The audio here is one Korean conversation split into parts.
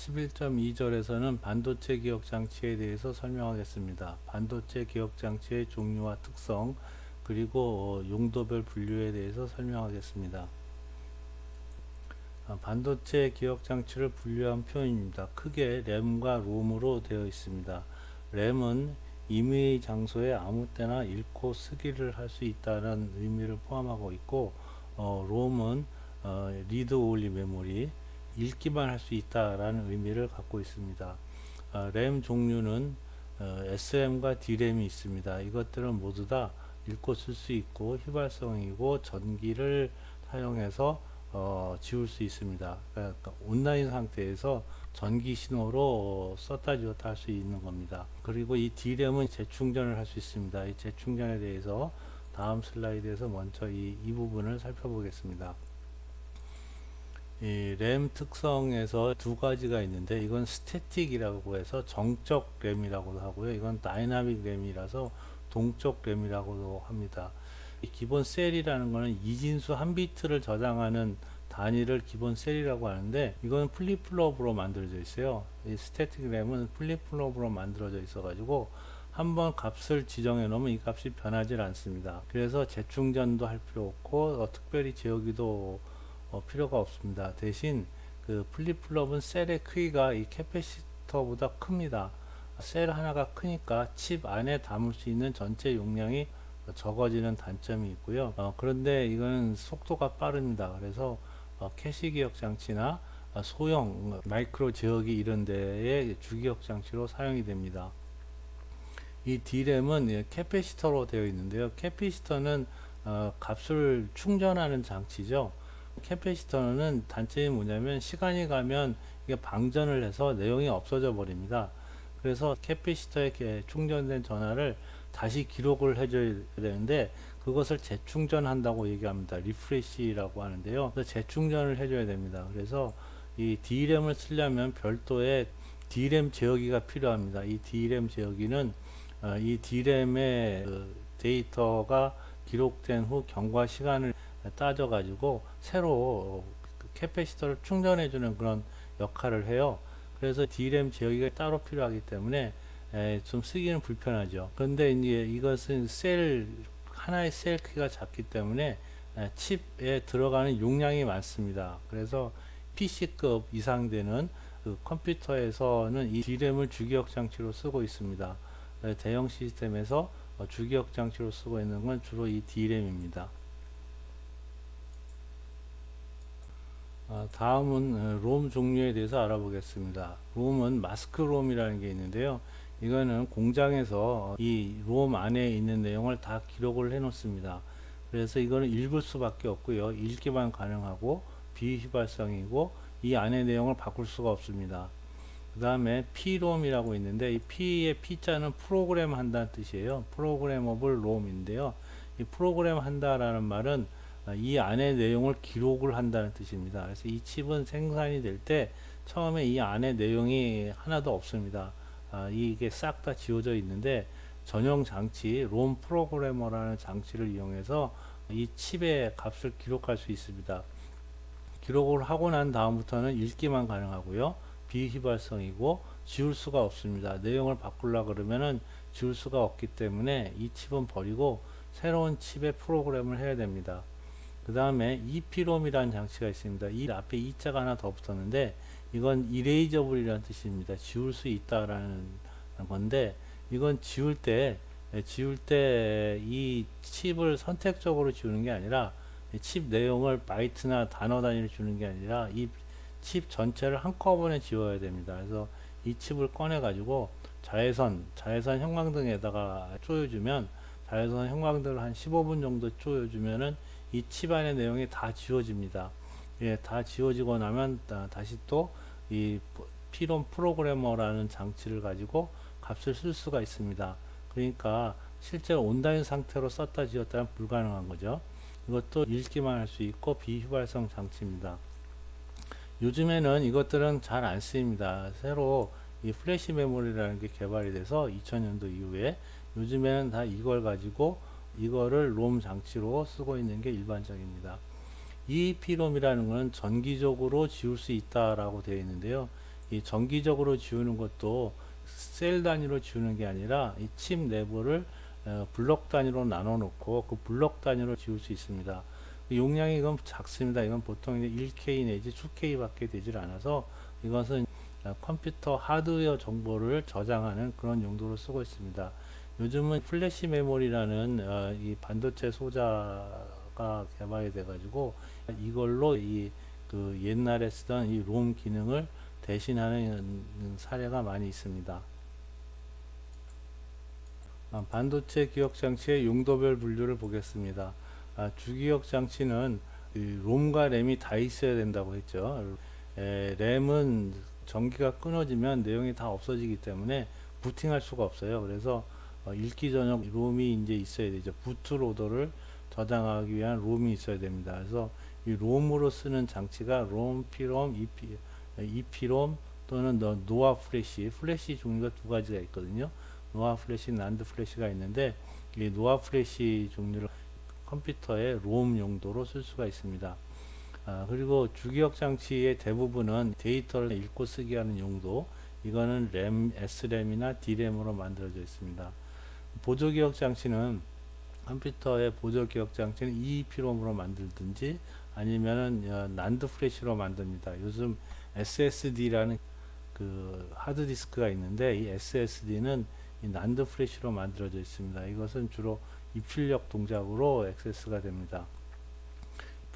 11.2절에서는 반도체 기억 장치에 대해서 설명하겠습니다. 반도체 기억 장치의 종류와 특성, 그리고 어, 용도별 분류에 대해서 설명하겠습니다. 아, 반도체 기억 장치를 분류한 표현입니다. 크게 램과 롬으로 되어 있습니다. 램은 임의 장소에 아무 때나 읽고 쓰기를 할 수 있다는 의미를 포함하고 있고 어, 롬은 어, 리드 올리 메모리 읽기만 할 수 있다라는 의미를 갖고 있습니다. 어, 램 종류는 어, SRAM과 DRAM이 있습니다. 이것들은 모두 다 읽고 쓸 수 있고 휘발성이고 전기를 사용해서 어, 지울 수 있습니다. 그러니까 온라인 상태에서 전기 신호로 썼다 지웠다 할 수 있는 겁니다. 그리고 이 D램은 재충전을 할 수 있습니다. 이 재충전에 대해서 다음 슬라이드에서 먼저 이, 이 부분을 살펴보겠습니다. 이 램 특성에서 두 가지가 있는데 이건 스태틱이라고 해서 정적 램이라고도 하고요. 이건 다이나믹 램이라서 동적 램이라고도 합니다. 기본 셀이라는 것은 이진수 한 비트를 저장하는 단위를 기본 셀이라고 하는데 이건 플립플롭으로 만들어져 있어요. 이 스태틱 램은 플립플롭으로 만들어져 있어 가지고 한번 값을 지정해 놓으면 이 값이 변하지 않습니다. 그래서 재충전도 할 필요 없고 어, 특별히 재우기도 어, 필요가 없습니다. 대신 그 플립플롭은 셀의 크기가 이 캐패시터보다 큽니다. 셀 하나가 크니까 칩 안에 담을 수 있는 전체 용량이 적어지는 단점이 있고요. 어, 그런데 이거는 속도가 빠릅니다. 그래서 어, 캐시 기억 장치나 어, 소형 마이크로 제어기 이런 데에 주기억 장치로 사용이 됩니다. 이 D램은 캐패시터로 되어 있는데요. 캐패시터는 어, 값을 충전하는 장치죠. 캐패시터는 단점이 뭐냐면 시간이 가면 이게 방전을 해서 내용이 없어져 버립니다. 그래서 캐패시터에 충전된 전화를 다시 기록을 해줘야 되는데 그것을 재충전한다고 얘기합니다. 리프레시라고 하는데요. 재충전을 해줘야 됩니다. 그래서 이 D램을 쓰려면 별도의 D램 제어기가 필요합니다. 이 D램 제어기는 어, 이 D램의 그 데이터가 기록된 후 경과 시간을 따져 가지고 새로 그 캐패시터를 충전해 주는 그런 역할을 해요. 그래서 D램 제어기가 따로 필요하기 때문에 에, 좀 쓰기는 불편하죠. 그런데 이제 이것은 셀 하나의 셀 크기가 작기 때문에 에, 칩에 들어가는 용량이 많습니다. 그래서 PC급 이상 되는 그 컴퓨터에서는 이 D램을 주기억 장치로 쓰고 있습니다. 대형 시스템에서 어, 주기억 장치로 쓰고 있는 건 주로 이 D램입니다. 다음은 어, 롬 종류에 대해서 알아보겠습니다. 롬은 마스크 롬이라는 게 있는데요. 이거는 공장에서 이 롬 안에 있는 내용을 다 기록을 해 놓습니다. 그래서 이거는 읽을 수밖에 없고요. 읽기만 가능하고 비휘발성이고 이 안에 내용을 바꿀 수가 없습니다. 그 다음에 P롬이라고 있는데 이 P의 P자는 프로그램 한다는 뜻이에요. 프로그래머블 롬인데요. 이 프로그램 한다라는 말은 이 안에 내용을 기록을 한다는 뜻입니다. 그래서 이 칩은 생산이 될 때 처음에 이 안에 내용이 하나도 없습니다. 아, 이게 싹 다 지워져 있는데 전용 장치 롬 프로그래머라는 장치를 이용해서 이 칩의 값을 기록할 수 있습니다. 기록을 하고 난 다음부터는 읽기만 가능하고요. 비휘발성이고 지울 수가 없습니다. 내용을 바꾸려 그러면은 지울 수가 없기 때문에 이 칩은 버리고 새로운 칩의 프로그램을 해야 됩니다. 그 다음에 EPROM이라는 장치가 있습니다. 이 앞에 이자가 하나 더 붙었는데 이건 이레이저블이라는 뜻입니다. 지울 수 있다라는 건데 이건 지울 때 지울 때 이 칩을 선택적으로 지우는 게 아니라 칩 내용을 바이트나 단어 단위로 주는 게 아니라 이 칩 전체를 한꺼번에 지워야 됩니다. 그래서 이 칩을 꺼내 가지고 자외선 자외선 형광등에다가 쪼여주면 자외선 형광등을 한 15분 정도 쪼여주면은 이 칩 안의 내용이 다 지워집니다. 예, 다 지워지고 나면 다시 또 이 피론 프로그래머라는 장치를 가지고 값을 쓸 수가 있습니다. 그러니까 실제로 온라인 상태로 썼다 지웠다는 불가능한 거죠. 이것도 읽기만 할 수 있고 비휘발성 장치입니다. 요즘에는 이것들은 잘 안 쓰입니다. 새로 이 플래시 메모리라는 게 개발이 돼서 2000년도 이후에 요즘에는 다 이걸 가지고 이거를 롬 장치로 쓰고 있는 게 일반적입니다. EEP롬이라는 것은 전기적으로 지울 수 있다라고 되어 있는데요. 이 정기적으로 지우는 것도 셀 단위로 지우는 게 아니라 이 칩 내부를 어, 블록 단위로 나눠 놓고 그 블록 단위로 지울 수 있습니다. 그 용량이 이건 작습니다. 이건 보통 이제 1K 내지 2K 밖에 되질 않아서 이것은 어, 컴퓨터 하드웨어 정보를 저장하는 그런 용도로 쓰고 있습니다. 요즘은 플래시 메모리라는 어, 이 반도체 소자가 개발이 돼가지고 이걸로 이 그 옛날에 쓰던 이 롬 기능을 대신하는 사례가 많이 있습니다. 아, 반도체 기억 장치의 용도별 분류를 보겠습니다. 아, 주기억 장치는 이 롬과 램이 다 있어야 된다고 했죠. 에, 램은 전기가 끊어지면 내용이 다 없어지기 때문에 부팅할 수가 없어요. 그래서 어, 읽기 전용 롬이 이제 있어야 되죠. 부트 로더를 저장하기 위한 롬이 있어야 됩니다. 그래서 이 롬으로 쓰는 장치가 롬, 피롬, EP, EP롬 또는 너- 노아 플래시, 플래시 종류가 두 가지가 있거든요. 노아 플래시, 난드 플래시가 있는데 이 노아 플래시 종류를 컴퓨터의 롬 용도로 쓸 수가 있습니다. 아, 그리고 주기억 장치의 대부분은 데이터를 읽고 쓰기 하는 용도, 이거는 램, S램이나 D램으로 만들어져 있습니다. 보조 기억 장치는 컴퓨터의 보조 기억 장치는 EEP롬으로 만들든지 아니면은 어, 난드 플래시로 만듭니다. 요즘 SSD라는 그 하드 디스크가 있는데 이 SSD는 이 난드 플래시로 만들어져 있습니다. 이것은 주로 입출력 동작으로 액세스가 됩니다.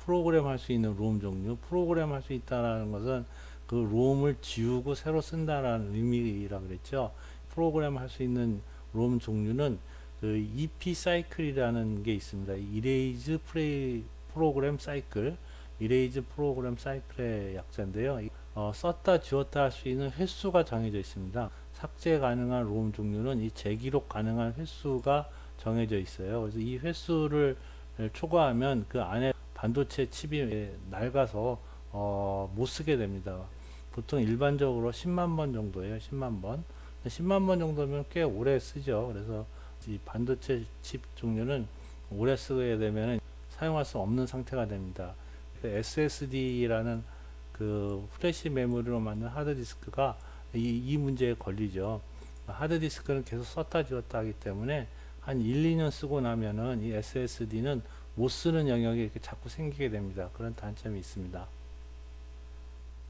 프로그램 할 수 있는 롬 종류, 프로그램 할 수 있다는 것은 그 롬을 지우고 새로 쓴다라는 의미라 그랬죠. 프로그램 할 수 있는 롬 종류는 그 EP 사이클이라는 게 있습니다. 이레이즈 프레이 프로그램 사이클, 이레이즈 프로그램 사이클의 약자인데요. 이- 어, 썼다 지웠다 할 수 있는 횟수가 정해져 있습니다. 삭제 가능한 롬 종류는 이 재기록 가능한 횟수가 정해져 있어요. 그래서 이 횟수를 초과하면 그 안에 반도체 칩이 낡아서 어, 못 쓰게 됩니다. 보통 일반적으로 10만 번 정도예요. 10만 번. 10만 번 정도면 꽤 오래 쓰죠. 그래서 이 반도체 칩 종류는 오래 쓰게 되면 사용할 수 없는 상태가 됩니다. SSD라는 그 플래시 메모리로 만든 하드디스크가 이, 이 문제에 걸리죠. 하드디스크는 계속 썼다 지웠다 하기 때문에 한 1, 2년 쓰고 나면은 이 SSD는 못 쓰는 영역이 이렇게 자꾸 생기게 됩니다. 그런 단점이 있습니다.